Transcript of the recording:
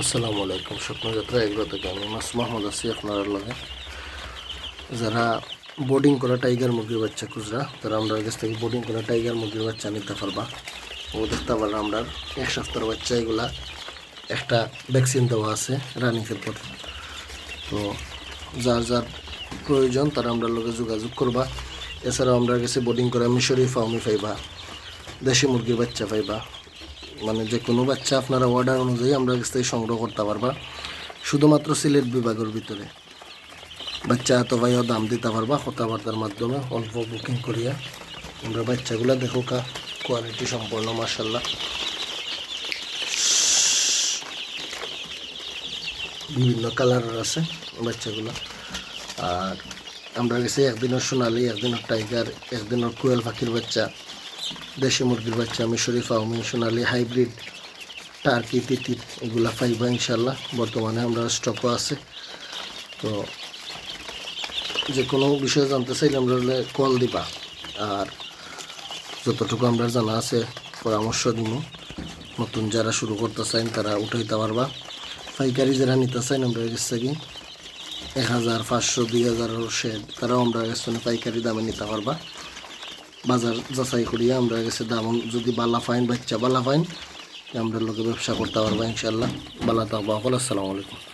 আসসালামু আলাইকুম। স্বপ্নযাত্রা এগুলো থেকে আমি মাস মোহাম্মদ আছি আপনার লগে। যারা বোর্ডিং করা টাইগার মুরগির বাচ্চা খুচরা, তারা আমরা কাছ থেকে বোর্ডিং করা টাইগার মুরগির বাচ্চা নিতে পারবা। ও দেখতে পারবা আমরা এক সপ্তাহের বাচ্চা এগুলা একটা ভ্যাকসিন দেওয়া আছে রানিংয়ের পর। তো যার যার প্রয়োজন, তারা আমরা লগে যোগাযোগ করবা। এছাড়াও আমরা কাছে বোর্ডিং করা মিশরি ফাউমি পাইবা, দেশি মুরগির বাচ্চা পাইবা। মানে যে কোনো বাচ্চা আপনারা অর্ডার অনুযায়ী আমরা কাছ থেকে সংগ্রহ করতে পারবা। শুধুমাত্র সিলেট বিভাগের ভিতরে। বাচ্চা এত ভাইও দাম দিতে পারবা কথাবার্তার মাধ্যমে, অল্প বুকিং করিয়া। আমরা বাচ্চাগুলো দেখো কা কোয়ালিটি সম্পূর্ণ মার্শাল্লাহ বিভিন্ন কালারের আছে বাচ্চাগুলো। আর আমরা গেছি একদিনের সোনালি, একদিনের টাইগার একদিনের কুয়েল পাখির বাচ্চা। দেশি মুরগির বাচ্চা মিশরি ফাউমি সোনালি হাইব্রিড, টার্কি, তিতির, এগুলা পাইবা ইনশাল্লাহ বর্তমানে আমরা স্টকও আছে। তো যে কোনো বিষয়ে জানতে চাইলে আমরা কল দিবা। আর যতটুকু আমরা জানা আছে, পরামর্শ দিব নতুন যারা শুরু করতে চান তারা উঠাইতে পারবা। পাইকারি যারা নিতে চান আমরা কাছ থেকে এক হাজার পাঁচশো, দুই হাজারের শেড তারাও আমরা কাছ পাইকারি দামে নিতে পারবা। বাজার যাচাই করিয়া আমরা গেছে দাম, যদি বালা ফাইন, বাচ্চা বালা ফাইন, আমরা লোকে ব্যবসা করতে পারব ইনশাল্লাহ। বালা তাকবা আসসালামু। আলাইকুম